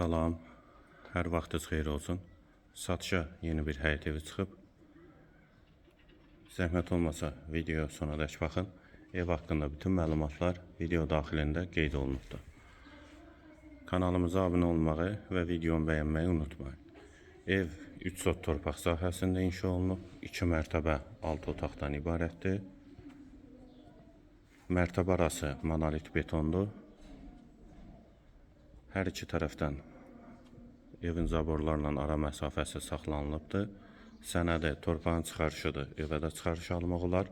Salam, hər vaxtınız xeyir olsun. Satışa yeni bir həyət evi çıxıb. Zəhmət olmasa videoya sonadək baxın. Ev haqqında bütün məlumatlar video daxilində qeyd olunubdur. Kanalımıza abunə olmağı və videomu bəyənməyi unutmayın. Ev 3 sot torpaq sahəsində inşa olunub, 2 mərtəbə 6 otaqdan ibarətdir. Mərtəbə arası monolit betondur. Hər iki tərəfdən evin zaborlarla ara məsafəsi saxlanılıbdır. Sənədi torpağın çıxarışıdır. Evə də çıxarış almaq olar.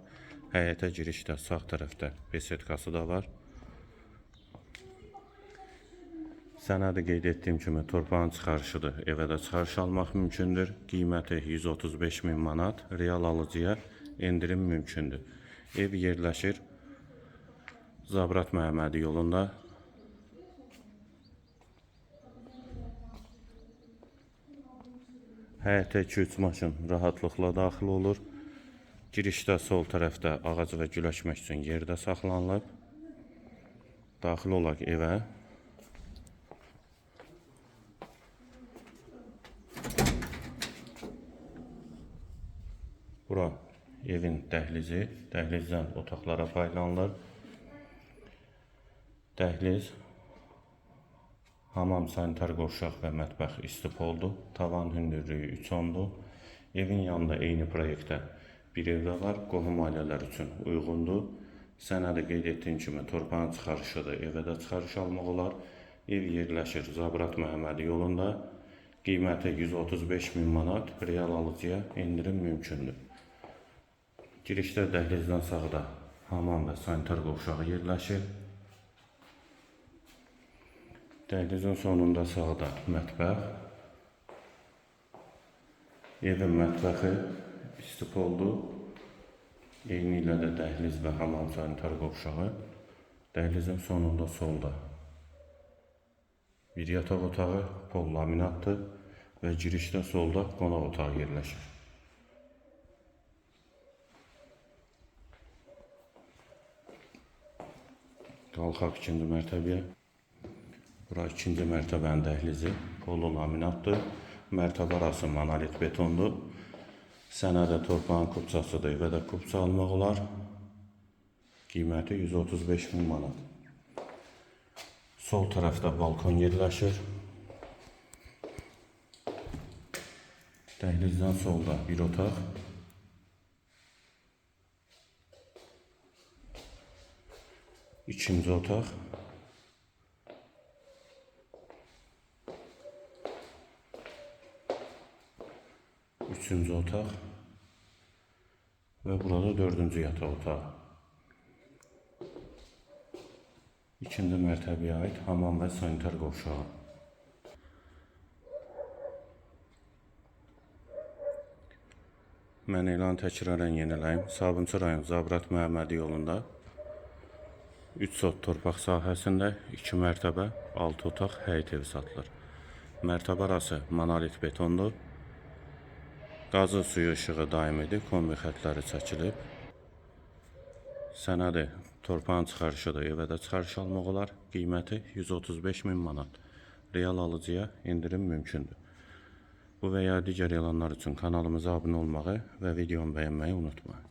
Həyətə girişdə sağ tərəfdə besetkası da var. Sənədi qeyd etdiyim kimi torpağın çıxarışıdır. Evə də çıxarış almaq mümkündür. Qiyməti 135 min manat. Real alıcıya endirim mümkündür. Ev yerləşir Zabrat Məhəmmədi yolunda Həyətə 2-3 maşın rahatlıqla daxil olur. Girişdə sol tərəfdə ağac və güləşmək üçün yerdə saxlanılıb. Daxil olaq evə. Bura evin dəhlizi, dəhlizdən otaqlara paylanılır. Dəhliz Hamam, sanitar qovşaq və mətbəx istipoldur. Tavan hündürlüyü 3 ondur. Evin yanında eyni proyektdə bir ev də var. Qohum ailələr üçün uyğundur. Sənədə qeyd etdiyim kimi torpağın çıxarışıdır. Evə də çıxarış almaq olar. Ev yerləşir Zabrat Məhəmmədi yolunda. Qiyməti 135 min manat. Real alıcıya endirim mümkündür. Girişdə dəhlizdən sağda hamam və sanitar qovşağı yerləşir. Dəhlizin sonunda sağda mətbəx. Evin mətbəxi istipoldur. Eyni ilə də dəhliz və hamam sanitar qovşağı. Dəhlizin sonunda solda bir yataq otağı, pol laminatdır və girişdə solda qonaq otağı yerləşir. Qalxaq ikinci mərtəbəyə. Bura ikinci mərtəbənin dəhlizi, polo laminatdır. Mərtəbə arası monolit betondur. Sənədə torpağın kupçasıdır və də kupça almaq olar. Qiyməti 135 min manat. Sol tərəfdə balkon yerləşir. Dəhlizdən solda bir otaq. İkinci otaq. Üçüncü otaq. Və burada dördüncü yataq otağı. İkinci mərtəbəyə aid hamam və sanitar qovşağı. Mən elan təkrarən yeniləyim. Sabunçu rayon Zabrat Məhəmmədi yolunda 3 sot torpaq sahəsində 2 mərtəbə, 6 otaq həyət evi satılır. Mərtəbə arası monolit betondur. Qazı suyu işığı daimidir, kombi xətləri çəkilib. Sənədi torpağın çıxarışıdır, evə də çıxarış almaq olar. Qiyməti 135 min manat. Real alıcıya endirim mümkündür. Bu və ya digər elanlar üçün kanalımıza abunə olmağı və videomu bəyənməyi unutmayın.